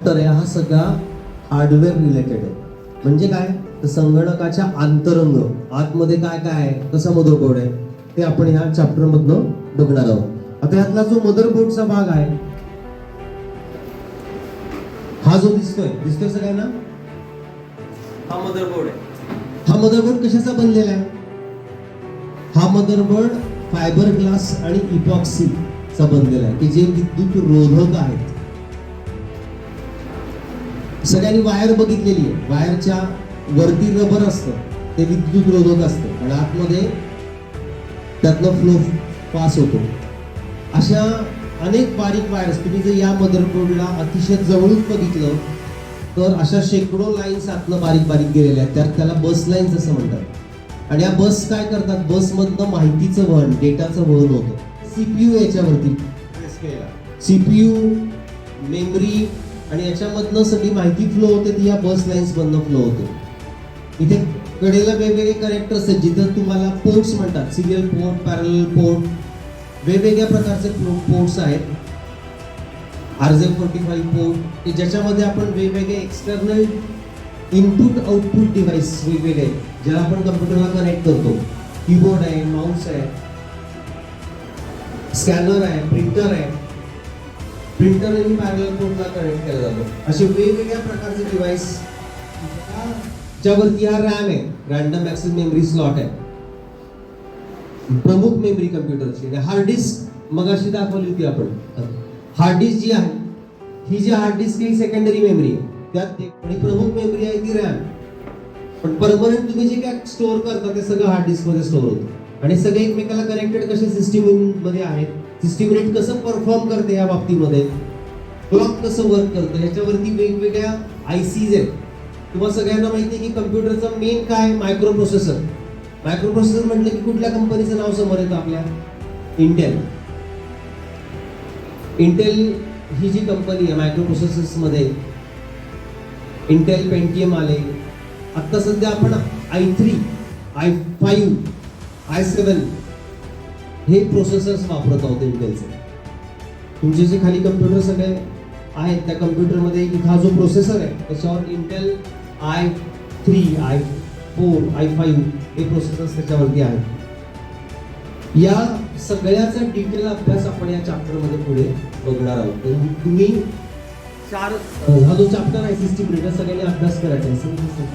तर हा सगळा हार्डवेअर रिलेटेड आहे म्हणजे काय? तर संगणकाच्या आंतरंग आतमध्ये काय काय आहे? कसा मदरबोर्ड आहे? ते आपण ह्या चॅप्टर मधनं बघणार आहोत. आता यातला जो मदरबोर्डचा भाग आहे हा जो दिसतोय दिसतोय सगळ्यांना? हा मदरबोर्ड आहे. हा मदरबोर्ड कशाचा बनलेला आहे? हा मदरबोर्ड फायबर ग्लास आणि इपॉक्सी चा बनलेला आहे. की जे विद्युत रोधक आहेत सगळ्यांनी वायर बघितलेली आहे. वायरच्या वरती रबर असतं. ते विद्युत रोधक असतं. आणि आतमध्ये त्यातनं फ्लो पास होतो. अशा अनेक बारीक वायर्स तुम्ही जर या मदरबोर्डला अतिशय जवळून बघितलं तर अशा शेकडो लाईन्स आतनं बारीक बारीक गेलेल्या आहेत. त्यात त्याला बस लाईन्स असं म्हणतात. आणि या बस काय करतात? बसमधनं माहितीचं वहन डेटाचं वहन होतं. सीपीयू याच्यावरती. सीपीयू मेमरी आणि याच्यामधनं सगळी माहिती फ्लो होते ती या बस लाईन्स मधनं फ्लो होते. इथे कडेला वेगवेगळे कनेक्टर्स आहेत जिथं तुम्हाला पोर्ट्स म्हणतात. सिरियल पोर्ट पॅरल पोर्ट वेगवेगळ्या प्रकारचे पोर्ट्स आहेत. आरजे फोर्टी फाईव्ह पोर्ट की ज्याच्यामध्ये आपण वेगवेगळे एक्सटर्नल इनपुट आउटपुट डिव्हाइस वेगवेगळे ज्याला आपण कम्प्युटरला कनेक्ट करतो. कीबोर्ड आहे माऊस आहे स्कॅनर आहे प्रिंटर आहे. प्रिंटर आणि पॅरल पोर्टला कनेक्ट केला जातो. असे वेगवेगळ्या प्रकारचे डिव्हाइस ज्यावरती हा रॅम आहे. रॅन्डम ऍक्सेस मेमरी स्लॉट आहे. प्रमुख मेमरी कम्प्युटरची आणि हार्ड डिस्क मगाशी दाखवली होती आपण. हार्ड डिस्क जी आहे ही जी हार्ड डिस्क ही सेकंडरी मेमरी आहे. त्यात आणि प्रमुख मेमरी आहे ती रॅम पण परमनंट तुम्ही जे काय स्टोअर करता ते सगळं हार्ड डिस्कमध्ये स्टोअर होतं. आणि सगळे एकमेकाला कनेक्टेड कसे सिस्टीममध्ये आहेत? सिस्टीम रेट कसं परफॉर्म करते या बाबतीमध्ये? क्लॉक कसं वर्क करतं? याच्यावरती वेगवेगळ्या आय सीज आहेत. तुम्हाला सगळ्यांना माहिती आहे की कम्प्युटरचं मेन काय मायक्रो प्रोसेसर मायक्रो प्रोसेसर म्हटलं की कुठल्या कंपनीचं नाव समोर येतं आपल्या? इंटेल इंटेल ही जी कंपनी आहे मायक्रो प्रोसेसर्समध्ये इंटेल पेंटीएम आले. आत्ता सध्या आपण I three I five I seven हे प्रोसेसर्स वापरत आहोत इंटेलचे तुमचे जे खाली कम्प्युटर सगळे आहेत त्या कम्प्युटरमध्ये हा जो प्रोसेसर आहे त्याच्यावर Intel I three I four I five हे प्रोसेसर्स त्याच्यावरती आहेत. या सगळ्याचा डिटेल अभ्यास आपण या चॅप्टरमध्ये पुढे बघणार आहोत. तुम्ही चार हा जो चॅप्टर आहे सिस्टीम डेटा सगळ्यांनी अभ्यास करायचा आहे.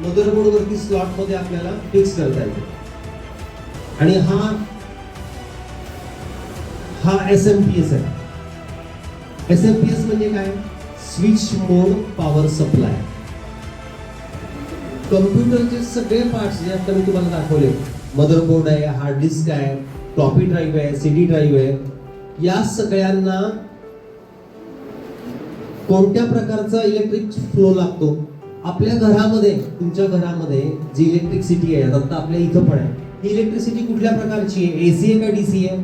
मदरबोर्डवरती स्लॉटमध्ये आपल्याला फिक्स करता येते. आणि हा हा एस एम पी एस आहे. एस एम पी एस म्हणजे काय? स्विच मोड पॉवर सप्लाय कम्प्युटरचे सगळे पार्ट्स जे आता मी तुम्हाला दाखवले मदरबोर्ड आहे हार्ड डिस्क आहे फ्लॉपी ड्राईव्ह आहे सीडी ड्राईव्ह आहे या सगळ्यांना कोणत्या प्रकारचा इलेक्ट्रिक फ्लो लागतो? आपल्या घरामध्ये तुमच्या घरामध्ये जी इलेक्ट्रिसिटी आहे आता आपल्या इथं पण आहे. इलेक्ट्रिसिटी कुठल्या प्रकारची आहे? एसी आहे का डीसी आहे?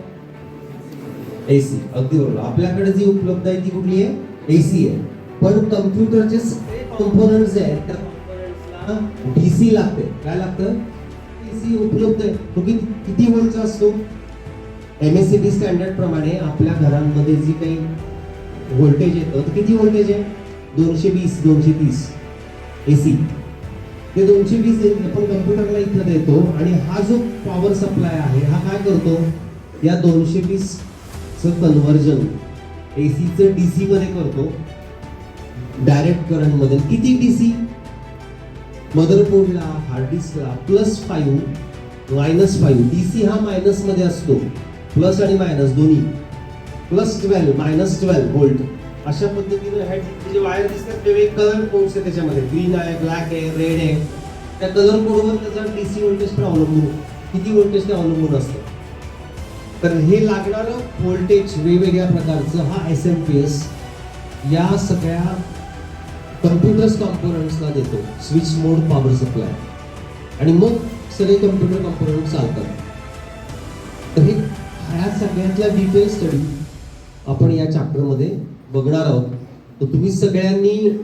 एसी अगदी बरोबर. आपल्याकडे जी उपलब्ध आहे ती कुठली आहे? एसी आहे. पण कम्प्युटरचे सगळे कॉम्पोनंट्स जे आहेत त्या कॉम्पोनंट्सला डीसी लागते. काय लागतं? एसी उपलब्ध आहे. तो किती किती वोल्टचा असतो? M S C B standard प्रमाणे आपल्या घरांमध्ये जी काही व्होल्टेज येतं तर किती व्होल्टेज आहे? दोनशे वीस दोनशे तीस एसी ते दोनशे वीस आपण कम्प्युटरला इथं देतो आणि हा जो पॉवर सप्लाय आहे हा काय करतो? या दोनशे वीस च कन्व्हर्जन एसीचं डीसी मध्ये करतो. डायरेक्ट करंटमध्ये किती डीसी मदरबोर्डला hard डिस्कला plus five minus five D C हा मायनसमध्ये असतो. प्लस आणि मायनस दोन्ही. Plus twelve minus twelve volt अशा पद्धतीने हे जे वायर दिसतात वेगवेगळे कलर कोड्स आहे त्याच्यामध्ये. ग्रीन आहे ब्लॅक आहे रेड आहे. त्या कलर कोडवर त्याचा डीसी व्होल्टेज पण अवलंबून किती व्होल्टेज ते अवलंबून असतं? तर हे लागणारं व्होल्टेज वेगवेगळ्या प्रकारचं हा एस एम पी एस या सगळ्या कम्प्युटर्स कॉम्पोनंट्सला देतो. स्विच मोड पॉवर सप्लाय आणि मग सगळे कम्प्युटर कॉम्पोनंट चालतात. तर हे ह्या सगळ्यातल्या डिटेल स्टडी आपण या चॅप्टरमध्ये बघणार आहोत. तर तुम्ही सगळ्यांनी